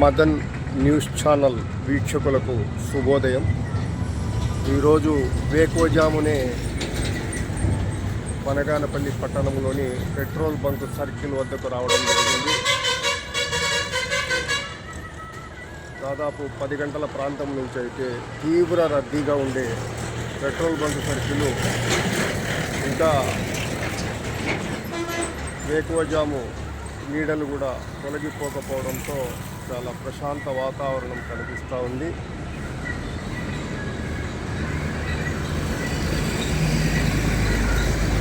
Madan news channel వీక్షకులకు శుభోదయం. ఈరోజు వేకోజామునే వనగానపల్లి పట్టణంలోని పెట్రోల్ బంక్ సర్కిల్ వద్దకు రావడం జరిగింది. దాదాపు పది గంటల ప్రాంతం నుంచి అయితే తీవ్ర రద్దీగా ఉండే పెట్రోల్ బంక్ సర్కిల్ ఇంకా వేకువజాము నీడలు కూడా తొలగిపోకపోవడంతో చాలా ప్రశాంత వాతావరణం కనిపిస్తూ ఉంది.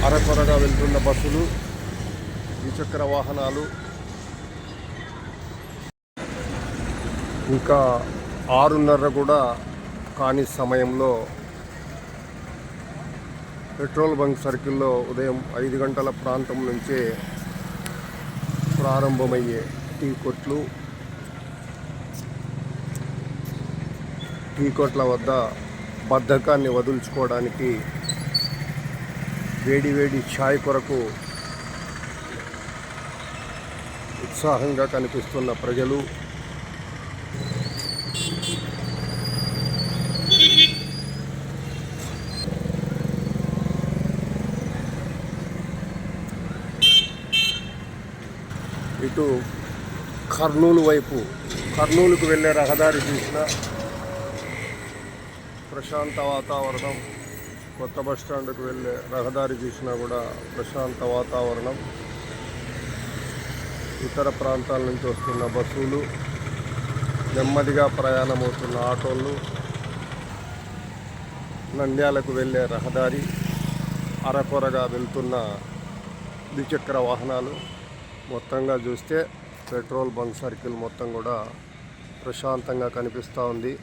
అరకొరగా వెళ్తున్న బస్సులు ద్విచక్ర వాహనాలు ఇంకా ఆరున్నర కూడా కాని సమయంలో పెట్రోల్ బంక్ సర్కిల్లో ఉదయం ఐదు గంటల ప్రాంతం నుంచే ప్రారంభమయ్యే టీ కొట్లు టీ కొట్ల వద్ద బద్ధకాన్ని వదులుచుకోవడానికి వేడి వేడి ఛాయ్ కొరకు ఉత్సాహంగా కనిపిస్తున్న ప్రజలు ఇటు కర్నూలు వైపు కర్నూలుకు వెళ్ళే రహదారి చూసిన ప్రశాంత వాతావరణం కొత్త బస్ స్టాండ్కు వెళ్ళే రహదారి చూసినా కూడా ప్రశాంత వాతావరణం. ఇతర ప్రాంతాల నుంచి వస్తున్న బస్సులు నెమ్మదిగా ప్రయాణమవుతున్న ఆటోలు నంద్యాలకు వెళ్ళే రహదారి అరకొరగా వెళ్తున్న ద్విచక్ర వాహనాలు. మొత్తంగా చూస్తే పెట్రోల్ బంక్ సర్కిల్ మొత్తం కూడా ప్రశాంతంగా కనిపిస్తూ ఉంది.